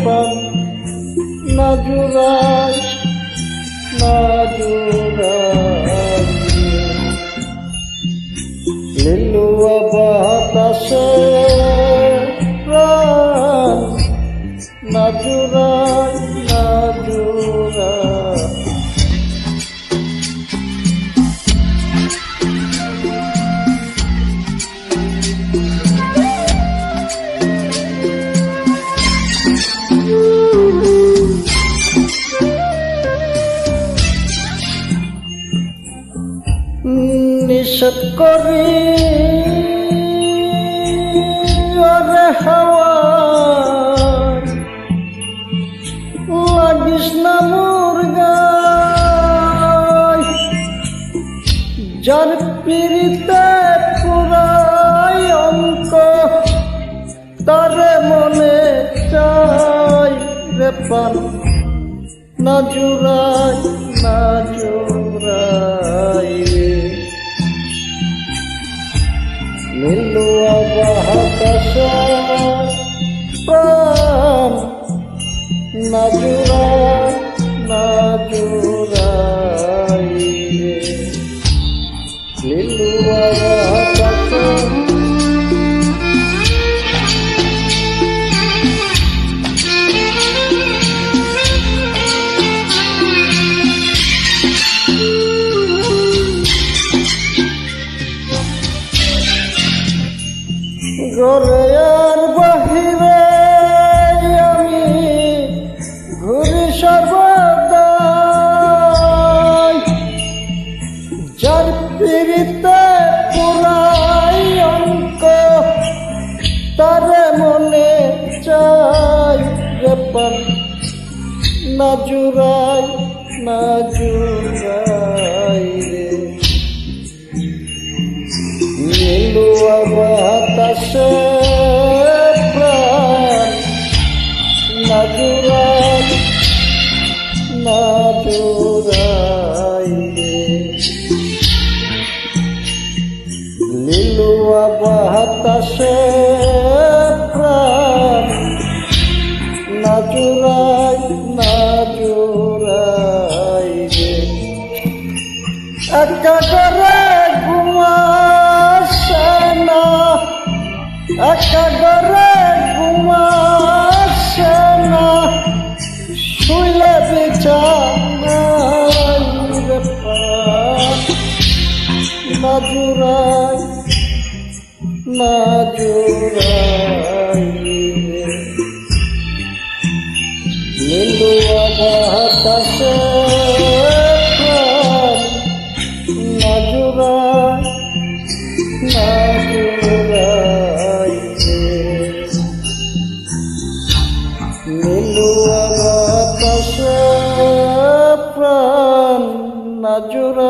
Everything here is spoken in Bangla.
রে পান না জুড়াই না জুড়াই লিলুয়া নিষেধ করি। ওরে হাওয়া, লাগিস না মুরগাই যার পিড়িতে পুরাই অঙ্ক, তারে মনে চাই রে পান। না জুড়াই নীলুয়া বাহাতাসা প্রাণ না জুড়াই না ঘরে আর আমি ঘুরি সর্বদাই। যার পিড়িতে পুরাই অঙ্ক, তারে মনে চাই রে না না রে। নীলুয়া একা করে ঘুমাসে না শুইলে বিছানায় না জুড়াই না জুড়াই বাতাসে নীলুয়া